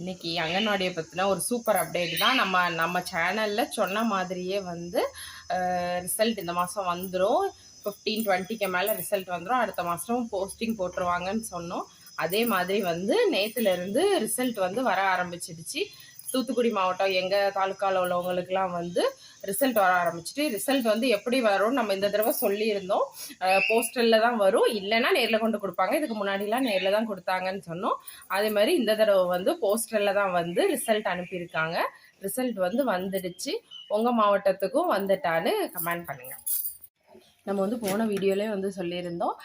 இன்னைக்கு அங்கன்வாடியை பற்றின ஒரு சூப்பர் அப்டேட் தான். நம்ம நம்ம சேனலில் சொன்ன மாதிரியே வந்து ரிசல்ட் இந்த மாதம் வந்துடும் ஃபிஃப்டீன் டுவெண்ட்டிக்கு மேலே ரிசல்ட் வந்துடும் அடுத்த மாதம் போஸ்டிங் போட்டுருவாங்கன்னு சொன்னோம். அதே மாதிரி வந்து நேற்றுலேருந்து ரிசல்ட் வந்து வர ஆரம்பிச்சிடுச்சு. தூத்துக்குடி மாவட்டம் எங்கள் தாலுக்காவில் உள்ளவங்களுக்குலாம் வந்து ரிசல்ட் வர ஆரம்பிச்சிட்டு ரிசல்ட் வந்து எப்படி வரும் நம்ம இந்த தடவை சொல்லியிருந்தோம். போஸ்டலில் தான் வரும். இல்லைன்னா நேரில் கொண்டு கொடுப்பாங்க. இதுக்கு முன்னாடிலாம் நேரில் தான் கொடுத்தாங்கன்னு சொன்னோம். அதே மாதிரி இந்த தடவை வந்து போஸ்டலில் தான் வந்து ரிசல்ட் அனுப்பியிருக்காங்க. ரிசல்ட் வந்து வந்துடுச்சு. உங்கள் மாவட்டத்துக்கும் வந்துட்டான்னு கமெண்ட் பண்ணுங்கள் நம்ம வந்து போன வீடியோலேயே வந்து சொல்லியிருந்தோம்.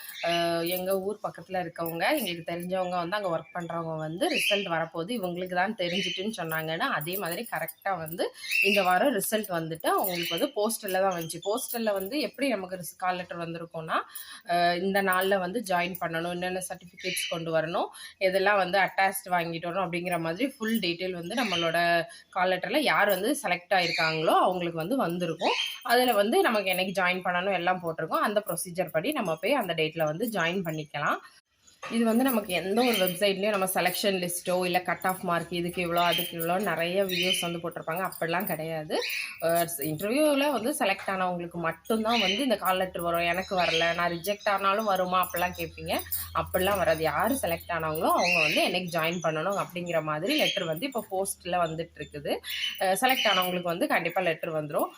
எங்கள் ஊர் பக்கத்தில் இருக்கவங்க எங்களுக்கு தெரிஞ்சவங்க வந்து அங்கே ஒர்க் பண்ணுறவங்க வந்து ரிசல்ட் வரப்போகுது இவங்களுக்கு தான் தெரிஞ்சிட்டுன்னு சொன்னாங்கன்னா அதே மாதிரி கரெக்டாக வந்து இந்த வாரம் ரிசல்ட் வந்துட்டு அவங்களுக்கு வந்து போஸ்டலில் தான் வந்துச்சு. போஸ்டலில் வந்து எப்படி நமக்கு கால் லெட்டர் வந்திருக்கோம்னா இந்த நாளில் வந்து ஜாயின் பண்ணணும் என்னென்ன சர்டிஃபிகேட்ஸ் கொண்டு வரணும் இதெல்லாம் வந்து அட்டாச்ட் வாங்கிட்டு வரணும் அப்படிங்கிற மாதிரி ஃபுல் டீட்டெயில் வந்து நம்மளோட கால் லெட்டரில் யார் வந்து செலக்ட் ஆகிருக்காங்களோ அவங்களுக்கு வந்து வந்திருக்கும். அதில் வந்து நமக்கு என்னைக்கு ஜாயின் பண்ணணும் எல்லாம் போட்டிருக்கோம். அந்த ப்ரொசீஜர் படி நம்ம போய் அந்த டேட்டில் வந்து ஜாயின் பண்ணிக்கலாம். இது வந்து நமக்கு எந்த ஒரு வெப்சைட்லேயும் நம்ம செலெக்ஷன் லிஸ்ட்டோ இல்லை கட் ஆஃப் மார்க் இதுக்கு இவ்வளோ அதுக்கு இவ்வளோ நிறைய வீடியோஸ் வந்து போட்டிருப்பாங்க. அப்படிலாம் கிடையாது. இன்டர்வியூவில் வந்து செலக்ட் ஆனவங்களுக்கு மட்டும்தான் வந்து இந்த கால் லெட்டர் வரும். எனக்கு வரல நான் ரிஜெக்ட் ஆனாலும் வருமா? அப்படிலாம் கேட்பீங்க. அப்படிலாம் வராது. யார் செலக்ட் ஆனவங்களோ அவங்க வந்து என்னைக்கு ஜாயின் பண்ணணும் அப்படிங்கிற மாதிரி லெட்டர் வந்து இப்போ போஸ்ட்டில் வந்துட்டு இருக்குது. செலக்ட் ஆனவங்களுக்கு வந்து கண்டிப்பாக லெட்டர் வந்துடும்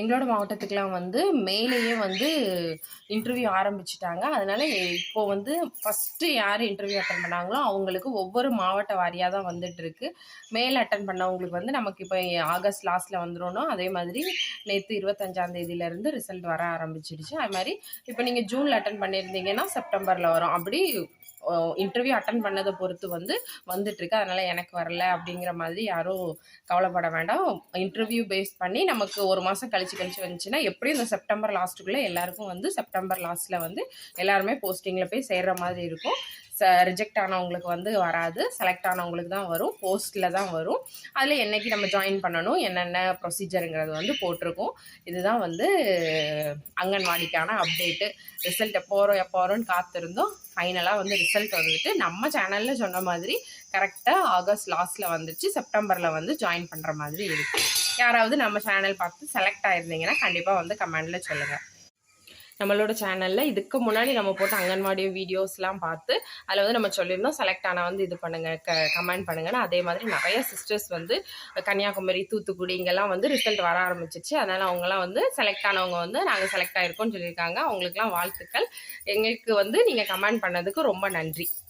எங்களோட மாவட்டத்துக்கெலாம் வந்து மேலேயே வந்து இன்டர்வியூ ஆரம்பிச்சிட்டாங்க. அதனால் இப்போ வந்து ஃபஸ்ட்டு யார் இன்டர்வியூ அட்டன் பண்ணாங்களோ அவங்களுக்கு ஒவ்வொரு மாவட்ட வாரியாக தான் வந்துட்டுருக்கு. மேலே மேல் அட்டன் பண்ணவங்களுக்கு வந்து நமக்கு இப்போ ஆகஸ்ட் லாஸ்ட்டில் வந்துடணும் அதே மாதிரி நேற்று இருபத்தஞ்சாந்தேதியிலேருந்து ரிசல்ட் வர ஆரம்பிச்சிடுச்சு. அது மாதிரி இப்போ நீங்கள் ஜூனில் அட்டன் பண்ணியிருந்தீங்கன்னா செப்டம்பரில் வரும். அப்படி இன்டர்வியூ அட்டன் பண்ணதை பொறுத்து வந்து வந்துட்டுருக்கு. அதனால் எனக்கு வரல அப்படிங்கிற மாதிரி யாரும் கவலைப்பட வேண்டாம். இன்டர்வியூ பேஸ் பண்ணி நமக்கு ஒரு மாதம் கழிச்சு கழிச்சு வந்துச்சுன்னா எப்படியும் இந்த செப்டம்பர் லாஸ்ட்டுக்குள்ளே எல்லாருக்கும் வந்து செப்டம்பர் லாஸ்ட்டில் வந்து எல்லாருமே போஸ்டிங்கில் போய் சேர்கிற மாதிரி இருக்கும். ச ரிஜெக்ட் ஆனவங்களுக்கு வந்து வராது. செலக்ட் ஆனவங்களுக்கு தான் வரும். போஸ்ட்டில் தான் வரும். அதில் என்னைக்கு நம்ம ஜாயின் பண்ணணும் என்னென்ன ப்ரொசீஜருங்கிறது வந்து போட்டிருக்கோம். இதுதான் வந்து அங்கன்வாடிக்கான அப்டேட்டு ரிசல்ட் எப்போ வரும் எப்போ வரும்னு காத்திருந்தோம். ஃபைனலாக வந்து ரிசல்ட் வந்துட்டு நம்ம சேனலில் சொன்ன மாதிரி கரெக்டாக ஆகஸ்ட் லாஸ்ட்டில் வந்துச்சு. செப்டம்பரில் வந்து ஜாயின் பண்ணுற மாதிரி இருக்குது யாராவது நம்ம சேனல் பார்த்து செலக்ட் ஆயிருந்தீங்கன்னா கண்டிப்பாக வந்து கமெண்டில் சொல்லுங்கள் நம்மளோட சேனலில் இதுக்கு முன்னாடி நம்ம போட்ட அங்கன்வாடி வீடியோஸ்லாம் பார்த்து அதில் வந்து நம்ம சொல்லியிருந்தோம் செலக்ட் ஆனால் வந்து இது பண்ணுங்கள் க கமெண்ட் பண்ணுங்கன்னு. அதே மாதிரி நிறைய சிஸ்டர்ஸ் வந்து கன்னியாகுமரி தூத்துக்குடி இங்கெல்லாம் வந்து ரிசல்ட் வர ஆரம்பிச்சிச்சு. அதனால் அவங்கலாம் வந்து செலக்ட் ஆனவங்க வந்து நாங்கள் செலக்ட் ஆகிருக்கோம்னு சொல்லியிருக்காங்க. அவங்களுக்குலாம் வாழ்த்துக்கள். எங்களுக்கு வந்து நீங்கள் கமெண்ட் பண்ணதுக்கு ரொம்ப நன்றி.